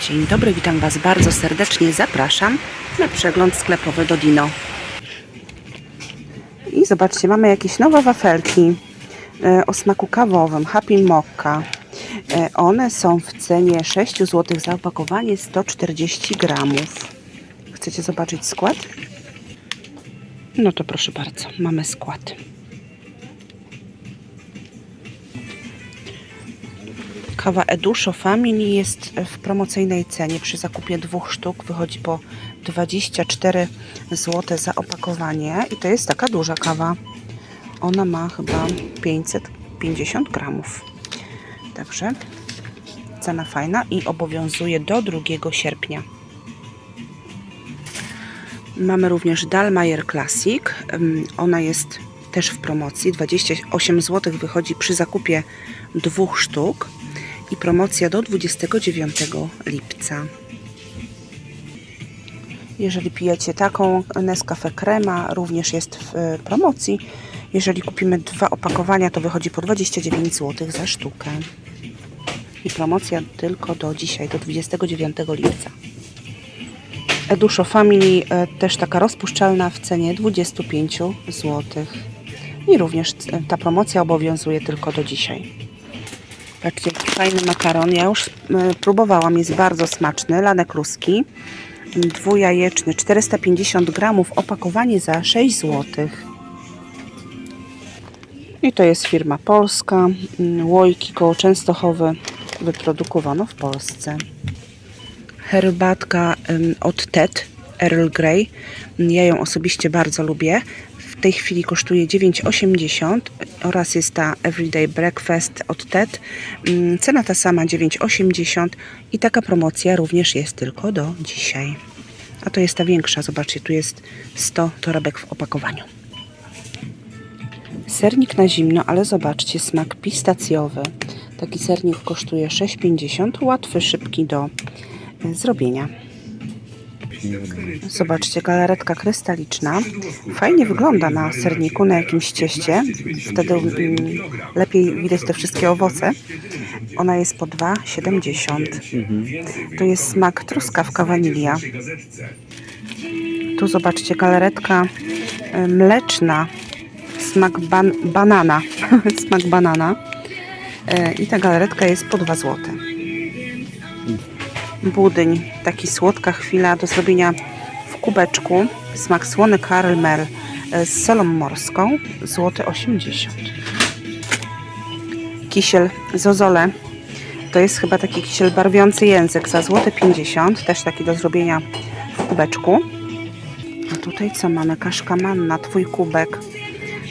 Dzień dobry, witam Was bardzo serdecznie. Zapraszam na przegląd sklepowy do Dino. I zobaczcie, mamy jakieś nowe wafelki e, o smaku kawowym, Happy Mokka. E, One są w cenie 6 zł za opakowanie 140 gramów. Chcecie zobaczyć skład? No to proszę bardzo, mamy skład. Kawa Eduszo Family jest w promocyjnej cenie. Przy zakupie dwóch sztuk wychodzi po 24 zł za opakowanie. I to jest taka duża kawa. Ona ma chyba 550 gramów. Także cena fajna i obowiązuje do 2 sierpnia. Mamy również Dalmayer Classic. Ona jest też w promocji. 28 zł wychodzi przy zakupie dwóch sztuk i promocja do 29 lipca. Jeżeli pijecie taką Nescafe Crema, również jest w e, promocji. Jeżeli kupimy dwa opakowania, to wychodzi po 29 zł za sztukę. I promocja tylko do dzisiaj, do 29 lipca. Eduszo Family e, też taka rozpuszczalna w cenie 25 zł. I również e, ta promocja obowiązuje tylko do dzisiaj. Patrzcie, fajny makaron. Ja już e, próbowałam, jest bardzo smaczny. Lanek ruski, dwujajeczny, 450 gramów, opakowanie za 6 zł. I to jest firma polska. mm, Łojki koło Częstochowy wyprodukowano w Polsce. Herbatka od TED Earl Grey. Ja ją osobiście bardzo lubię. Tej chwili kosztuje 9,80 oraz jest ta Everyday Breakfast od TED. Ym, Cena ta sama 9,80 i taka promocja również jest tylko do dzisiaj. A to jest ta większa, zobaczcie, tu jest 100 torebek w opakowaniu. Sernik na zimno, ale zobaczcie, smak pistacjowy. Taki sernik kosztuje 6,50, łatwy, szybki do y, zrobienia. Zobaczcie, galaretka krystaliczna. Fajnie wygląda na serniku, na jakimś cieście. Wtedy mm, lepiej widać te wszystkie owoce. Ona jest po 2,70. To jest smak truskawka wanilia. Tu zobaczcie, galaretka y, mleczna. Smak ban banana. smak banana. E, I ta galaretka jest po 2 zł. Budyń, taki słodka chwila do zrobienia w kubeczku. Smak słony karmel e, z solą morską, złoty 80. Kisiel zozole. To jest chyba taki kisiel barwiący język za złoty 50, też taki do zrobienia w kubeczku. A tutaj co mamy? Kaszka manna, twój kubek.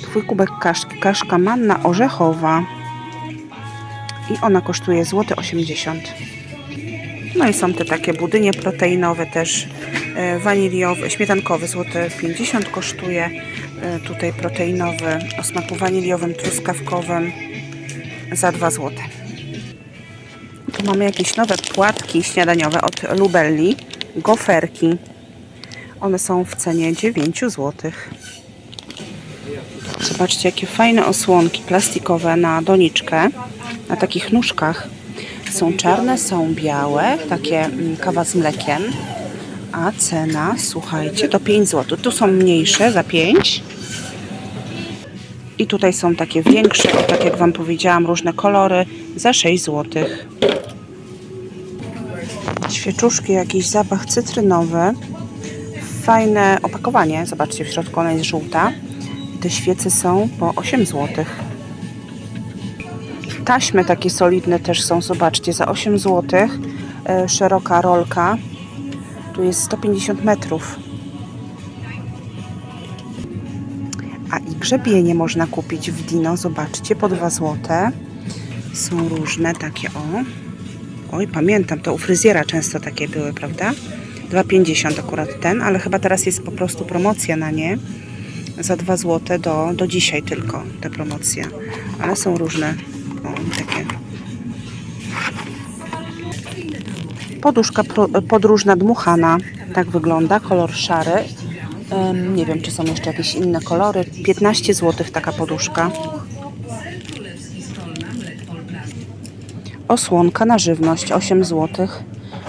Twój kubek kaszki, kaszka manna orzechowa. I ona kosztuje złoty 80. No i są te takie budynie proteinowe też e, waniliowy, śmietankowy złoty 50 kosztuje. E, Tutaj proteinowy o smaku waniliowym, truskawkowym za 2 zł. Tu mamy jakieś nowe płatki śniadaniowe od Lubelli, goferki. One są w cenie 9 zł. Zobaczcie, jakie fajne osłonki plastikowe na doniczkę, na takich nóżkach. Są czarne, są białe, takie mm, kawa z mlekiem. A cena, słuchajcie, to 5 zł. Tu są mniejsze za 5. I tutaj są takie większe, tak jak Wam powiedziałam, różne kolory za 6 zł. Świeczuszki, jakiś zapach cytrynowy. Fajne opakowanie. Zobaczcie, w środku ona jest żółta. Te świece są po 8 zł. Taśmy takie solidne też są, zobaczcie, za 8 zł. E, szeroka rolka. Tu jest 150 metrów. A i grzebienie można kupić w Dino, zobaczcie, po 2 zł. Są różne takie, o. Oj, pamiętam, to u fryzjera często takie były, prawda? 2,50 akurat ten, ale chyba teraz jest po prostu promocja na nie. Za 2 zł do, do dzisiaj tylko ta promocja. Ale są różne Poduszka podróżna dmuchana. Tak wygląda, kolor szary. Nie wiem, czy są jeszcze jakieś inne kolory. 15 zł taka poduszka. Osłonka na żywność 8 zł.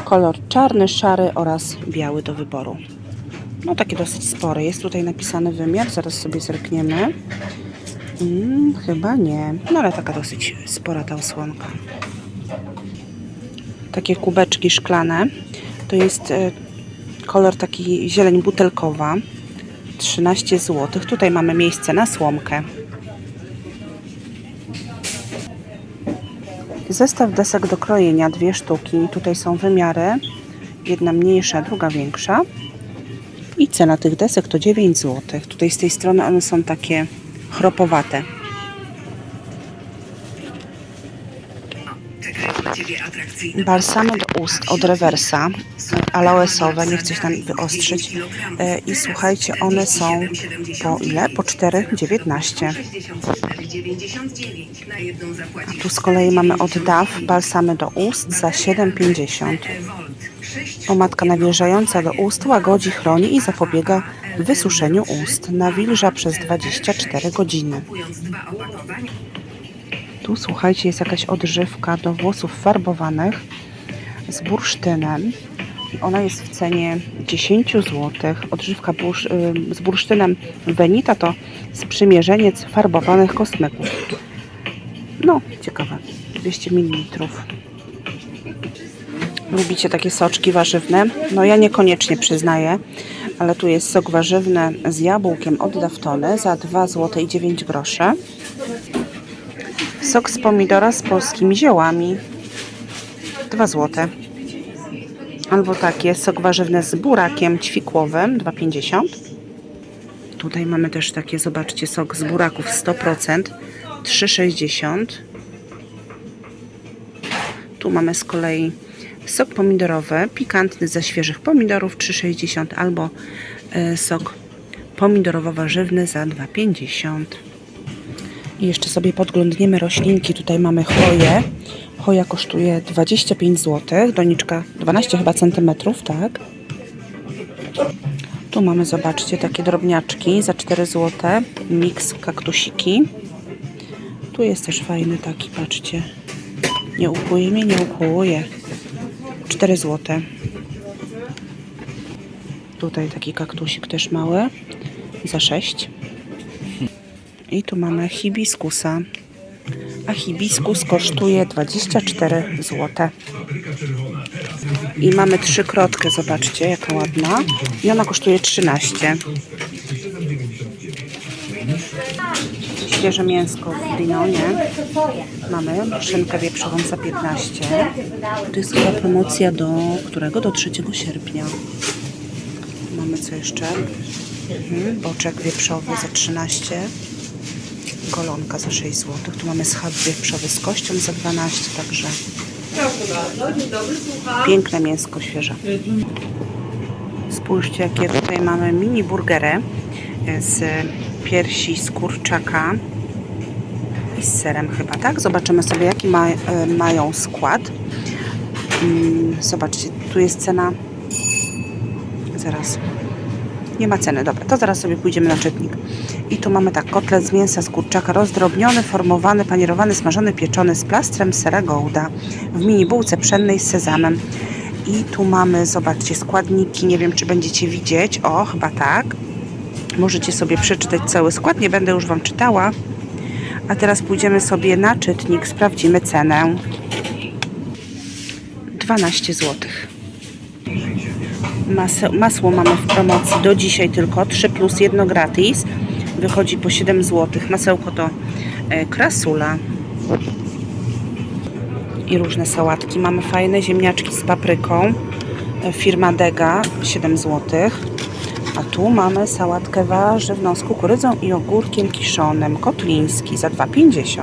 Kolor czarny, szary oraz biały do wyboru. No takie dosyć spore. Jest tutaj napisany wymiar, zaraz sobie zerkniemy. Mm, chyba nie. No ale taka dosyć spora ta osłonka. Takie kubeczki szklane. To jest e, kolor taki zieleń butelkowa. 13 zł. Tutaj mamy miejsce na słomkę. Zestaw desek do krojenia, dwie sztuki. Tutaj są wymiary. Jedna mniejsza, druga większa. I cena tych desek to 9 zł. Tutaj z tej strony one są takie chropowate. Balsamy do ust od rewersa, aloesowe, nie chcę się tam wyostrzyć. E, I słuchajcie, one są po ile? Po 4,19. A tu z kolei mamy od DAW balsamy do ust za 7,50. Pomadka nawilżająca do ust łagodzi, chroni i zapobiega wysuszeniu ust. Nawilża przez 24 godziny. Tu słuchajcie, jest jakaś odżywka do włosów farbowanych z bursztynem. Ona jest w cenie 10 zł. Odżywka z bursztynem Venita to sprzymierzeniec farbowanych kosmetyków. No, ciekawe. 200 ml. Lubicie takie soczki warzywne? No ja niekoniecznie przyznaję, ale tu jest sok warzywny z jabłkiem od Daftony za 2 zł i 9 groszy. Sok z pomidora z polskimi ziołami 2 zł. Albo takie sok warzywny z burakiem ćwikłowym 2,50. Tutaj mamy też takie, zobaczcie, sok z buraków 100% 3,60. Tu mamy z kolei sok pomidorowy, pikantny ze świeżych pomidorów 3,60 albo e, sok pomidorowo-warzywny za 2,50. I jeszcze sobie podglądniemy roślinki. Tutaj mamy choję. Choja kosztuje 25 zł, doniczka 12 chyba centymetrów, tak? Tu mamy, zobaczcie, takie drobniaczki za 4 zł, miks kaktusiki. Tu jest też fajny taki, patrzcie. Nie ukłuje mnie, nie ukłuje. 4 zł. Tutaj taki kaktusik też mały za 6. I tu mamy hibiskusa. A hibiskus kosztuje 24 zł. I mamy trzykrotkę, zobaczcie, jaka ładna. I ona kosztuje 13. Świeże mięsko w Brinonie. Mamy szynkę wieprzową za 15. To jest chyba promocja do którego? Do 3 sierpnia. Mamy co jeszcze? Mhm, boczek wieprzowy za 13. Golonka za 6 zł. Tu mamy schab wieprzowy z kością za 12, także piękne mięsko świeże. Spójrzcie, jakie tutaj mamy mini burgery z piersi z kurczaka z serem chyba, tak? Zobaczymy sobie, jaki ma, e, mają skład. Mm, Zobaczcie, tu jest cena. Zaraz. Nie ma ceny, dobra, to zaraz sobie pójdziemy na czytnik. I tu mamy tak, kotlet z mięsa z kurczaka rozdrobniony, formowany, panierowany, smażony, pieczony z plastrem sera gouda w mini bułce pszennej z sezamem. I tu mamy, zobaczcie, składniki, nie wiem czy będziecie widzieć, o, chyba tak. Możecie sobie przeczytać cały skład, nie będę już Wam czytała. A teraz pójdziemy sobie na czytnik, sprawdzimy cenę. 12 zł. Masło, masło mamy w promocji do dzisiaj tylko 3 plus 1 gratis. Wychodzi po 7 zł. Masełko to e, krasula. I różne sałatki. Mamy fajne ziemniaczki z papryką. E, firma Dega 7 zł. A tu mamy sałatkę warzywną z kukurydzą i ogórkiem kiszonym. Kotliński za 2,50.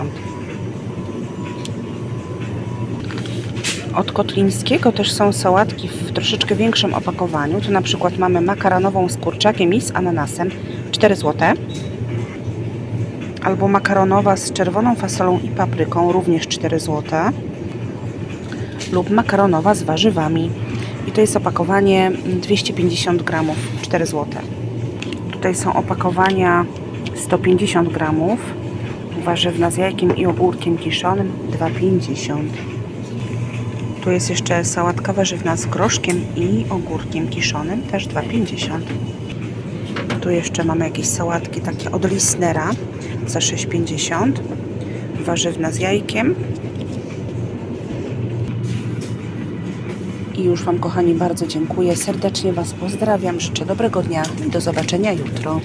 Od Kotlińskiego też są sałatki w troszeczkę większym opakowaniu. Tu na przykład mamy makaronową z kurczakiem i z ananasem 4 zł. Albo makaronowa z czerwoną fasolą i papryką również 4 zł. Lub makaronowa z warzywami. I to jest opakowanie 250 gramów 4 zł. Tutaj są opakowania 150 gramów. Warzywna z jajkiem i ogórkiem kiszonym 2,50 Tu jest jeszcze sałatka warzywna z groszkiem i ogórkiem kiszonym, też 2,50. Tu jeszcze mamy jakieś sałatki takie od Lisnera za 6,50. Warzywna z jajkiem. I już Wam, kochani, bardzo dziękuję. Serdecznie Was pozdrawiam. Życzę dobrego dnia i do zobaczenia jutro.